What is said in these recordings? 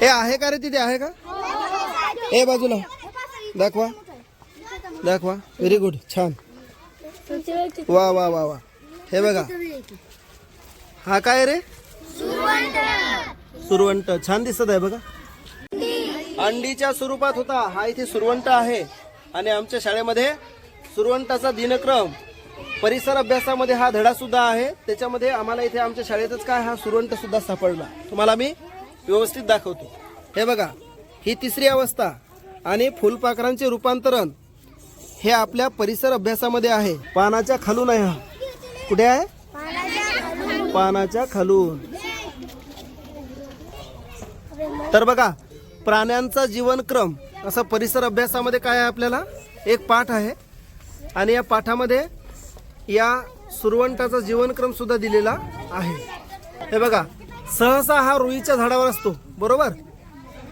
हे आहे का रे तिथे? आहे का? ए बाजूला. दाखवा. दाखवा. व्हेरी गुड छान. वा वा वा वा. हे बघा. हा काय रे? सुरवंट. छान दिसत आहे बघा. अंडीच्या स्वरूपात होता. हा इथे सुरवंट आहे. आणि आमच्या शाळेमध्ये सुरवंटाचा दिनक्रम. परिसर अभ्यासामध्ये हा धडा सुद्धा आहे. त्याच्यामध्ये आम्हाला इथे आमच्या शाळेतच काय हा सुरवंट सुद्धा सापडला. तुम्हाला मी व्यवस्थित दाखवतो. हे बघा ही तिसरी अवस्था आणि फुलपाखरांचे रूपांतरण हे आपल्या परिसर अभ्यासामध्ये आहे. पानाच्या खालून आहे हा. कुठे आहे? पानाच्या खालून. तर बघा प्राण्यांचा जीवनक्रम असं परिसर अभ्यासामध्ये काय आहे आपल्याला? एक पाठ आहे. आणि या पाठामध्ये या सुरवंटाचा जीवनक्रम सुद्धा दिलेला आहे. हे बघा सहसा हा रुईच्या झाडावर असतो बरोबर?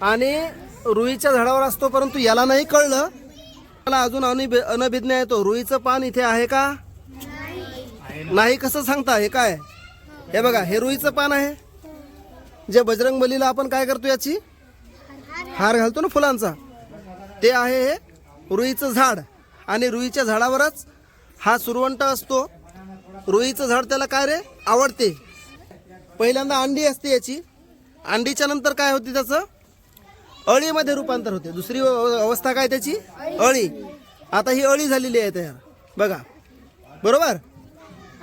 आणि रुईच्या झाडावर असतो परंतु याला नाही कळलं. मला अजून अनिभि अनभिज्ञ येतो रुईचं पान इथे आहे का? नाही कसं सांगता? हे काय? हे बघा हे रुईचं पान आहे. जे बजरंग बलीला आपण काय करतो याची? हार घालतो ना फुलांचा. ते आहे हे रुईचं झाड. आणि रुईच्या झाडावरच हा सुरवंट असतो. रुईचं झाड त्याला काय रे? आवडते. पहिल्यांदा अंडी असते याची. अंडीच्या नंतर काय होते त्याचं? अळीमध्ये रूपांतर होते. दुसरी अव- अवस्था काय त्याची? अळी. आता ही अळी झालेली आहे तयार. बघा. बरोबर?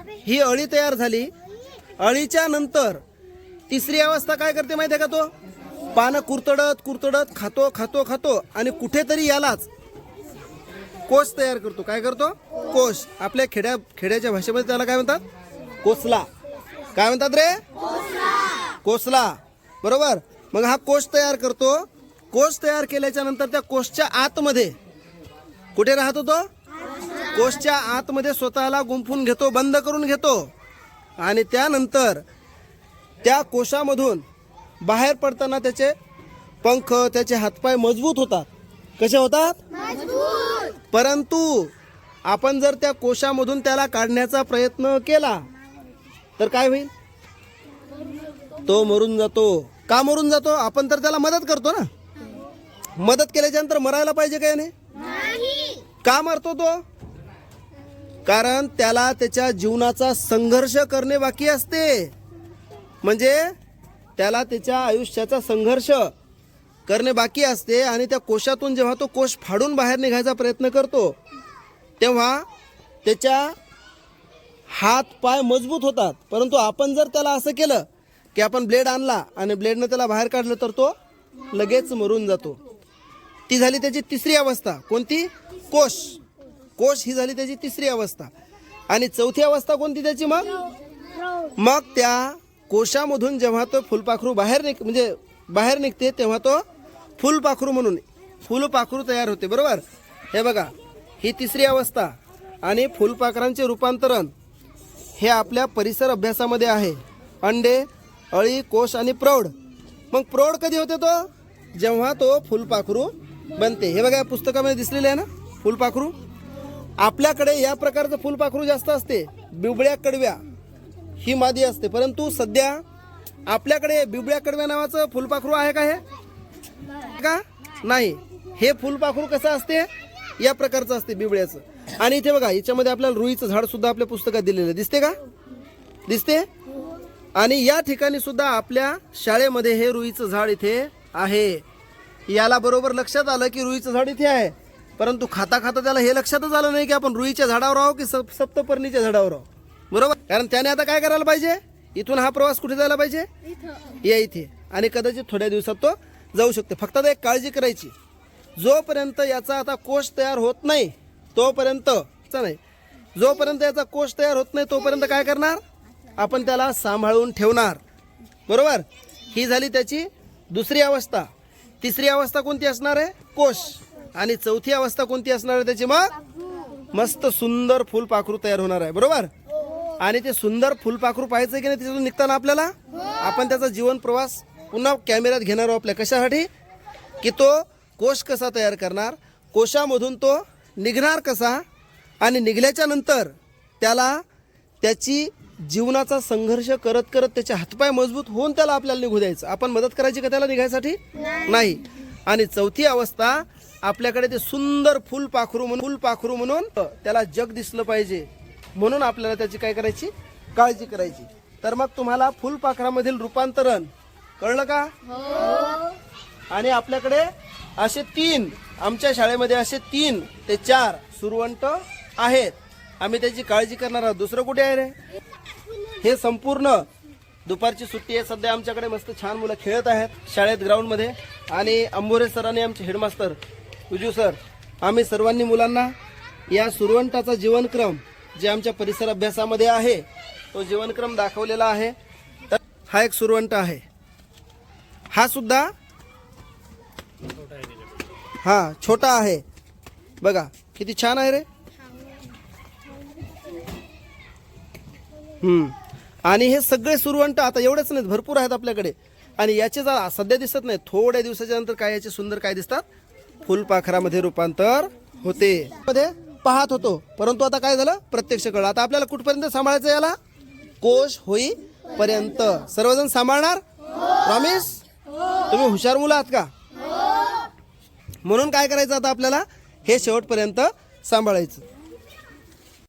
ही अळी तयार झाली. अळीच्या नंतर तिसरी अवस्था काय करते माहिती आहे का तो? पानं कुरतडत कुरतडत खातो खातो खातो आणि कुठेतरी यालाच कोश तयार करतो. काय करतो? कोश. आपल्या खेड्या खेड्याच्या भाषेमध्ये त्याला काय म्हणतात? कोसला. काय म्हणतात रे? कोसला. बरोबर? मग हा कोश तयार करतो. कोश तयार केल्याच्यानंतर त्या कोशच्या आतमध्ये कुठे राहतो तो? कोशच्या आतमध्ये स्वतःला गुंफून घेतो बंद करून घेतो. आणि त्यानंतर त्या कोशामधून बाहेर पडताना त्याचे पंख त्याचे हातपाय मजबूत होतात. कसे होतात? परंतु आपण जर त्या कोशामधून त्याला काढण्याचा प्रयत्न केला तर काय होईल? तो मरून जातो. का मरून जातो? आपण तर त्याला मदत करतो ना. मदत केल्याच्यानंतर मरायला पाहिजे काय नाही. का मरतो तो? कारण त्याला त्याच्या जीवनाचा संघर्ष करणे बाकी असते. म्हणजे त्याला त्याच्या आयुष्याचा संघर्ष करणे बाकी असते आणि त्या कोशातून जेव्हा तो कोश फाडून बाहेर निघायचा प्रयत्न करतो तेव्हा त्याच्या हात पाय मजबूत होतात. परंतु आपण जर त्याला असं केलं की आपण ब्लेड आणला आणि ब्लेडनं त्याला बाहेर काढलं तर तो लगेच मरून जातो. ती झाली त्याची तिसरी अवस्था. कोणती? कोश. कोश ही झाली त्याची तिसरी अवस्था. आणि चौथी अवस्था कोणती त्याची मग? मग त्या कोशामधून जेव्हा तो फुलपाखरू बाहेर निघ म्हणजे बाहेर निघते तेव्हा तो फुलपाखरू म्हणून फुलपाखरू तयार होते. बरोबर? हे बघा. ही तिसरी अवस्था. आणि फुलपाखरांचे रूपांतरण. हे आपल्या परिसर अभ्यासामध्ये आहे. अंडे अळी कोश आणि प्रौढ. मग प्रौढ कधी होते तो? जेव्हा तो फुलपाखरू बनते. हे बघा या पुस्तकामध्ये दिसलेले आहे ना? फुलपाखरू. आपल्याकडे या प्रकारचं फुलपाखरू जास्त असते. बिबळ्या कडव्या. ही मादी असते. परंतु सध्या आपल्याकडे बिबळ्या कडव्या नावाचं फुलपाखरू आहे का हे? का? नाही. हे फुलपाखरू कसं असते? या प्रकारचं असते बिबळ्याचं. आणि इथे बघा याच्यामध्ये आपल्याला रुईचं झाड सुद्धा आपल्या पुस्तकात दिलेलं. दिसते का? दिसते? आणि या ठिकाणी सुद्धा आपल्या शाळेमध्ये हे रुईचं झाड इथे आहे. याला बरोबर लक्षात आलं की रुईचं झाड इथे आहे. परंतु खाता खाता त्याला हे लक्षातच आलं नाही की आपण रुईच्या झाडावर आहो की सप सप्तपर्णीच्या झाडावर आहो बरोबर? कारण त्याने आता काय करायला पाहिजे? इथून हा प्रवास कुठे जायला पाहिजे? या इथे. आणि कदाचित थोड्या दिवसात तो जाऊ शकते. फक्त एक काळजी करायची. जोपर्यंत याचा आता कोश तयार होत नाही तोपर्यंत नाही जोपर्यंत याचा कोश तयार होत नाही तोपर्यंत काय करणार? आपण त्याला सांभाळून ठेवणार. बरोबर? ही झाली त्याची दुसरी अवस्था. तिसरी अवस्था कोणती असणार आहे? कोश. आणि चौथी अवस्था कोणती असणार आहे त्याची? मग? मस्त सुंदर फुलपाखरू तयार होणार आहे. बरोबर? आणि ते सुंदर फुलपाखरू पाहायचं की नाही त्याच्यातून निघताना आपल्याला? आपण त्याचा जीवन प्रवास पुन्हा कॅमेऱ्यात घेणार आहोत आपल्या. कशासाठी? की तो कोश कसा तयार करणार? कोशामधून तो निघणार कसा आणि निघल्याच्या नंतर त्याला त्याची जीवनाचा संघर्ष करत करत त्याचे हातपाय मजबूत होऊन त्याला आपल्याला निघू द्यायचं. आपण मदत करायची का त्याला निघायसाठी? नाही. आणि चौथी अवस्था आपल्याकडे ते सुंदर फुल पाखरू म्हणून फुल पाखरू म्हणून त्याला जग दिसलं पाहिजे. म्हणून आपल्याला त्याची काय करायची? काळजी करायची. तर मग तुम्हाला फुलपाखरामधील रूपांतरण कळलं का? आणि आपल्याकडे असे तीन आमच्या शाळेमध्ये असे तीन ते चार सुरवंट आहेत. आम्ही त्याची काळजी करणार आहोत. दुसरं कुठे आहे रे? हे संपूर्ण दुपारची सुट्टी आहे. सध्या आमच्याकडे मस्त छान मुलं खेळत आहेत शाळेत ग्राउंडमध्ये. आणि अंबोरे सरांनी आमचे हेडमास्टर उजू सर आम्ही सर्वांनी मुलांना या सुरवंटाचा जीवनक्रम जे आमच्या परिसर अभ्यासामध्ये आहे तो जीवनक्रम दाखवलेला आहे. तर हा एक सुरवंट आहे. हा सुद्धा हा छोटा आहे. बघा किती छान आहे रे. हम्म. आणि हे सगळे सुरवंट आता एवढेच नाहीत भरपूर आहेत आपल्याकडे. आणि याचे जर सध्या दिसत नाही थोड्या दिवसाच्या नंतर काय याचे सुंदर काय दिसतात? फुलपाखरामध्ये रूपांतर होते. मध्ये पाहत होतो. परंतु आता काय झालं? प्रत्यक्ष कळलं. आता आपल्याला कुठपर्यंत सांभाळायचं याला? कोश होईपर्यंत. सर्वजण सांभाळणार? प्रॉमिस तुम्ही हुशार मुलं आहात का? म्हणून काय करायचं आता आपल्याला? हे शेवटपर्यंत सांभाळायचं.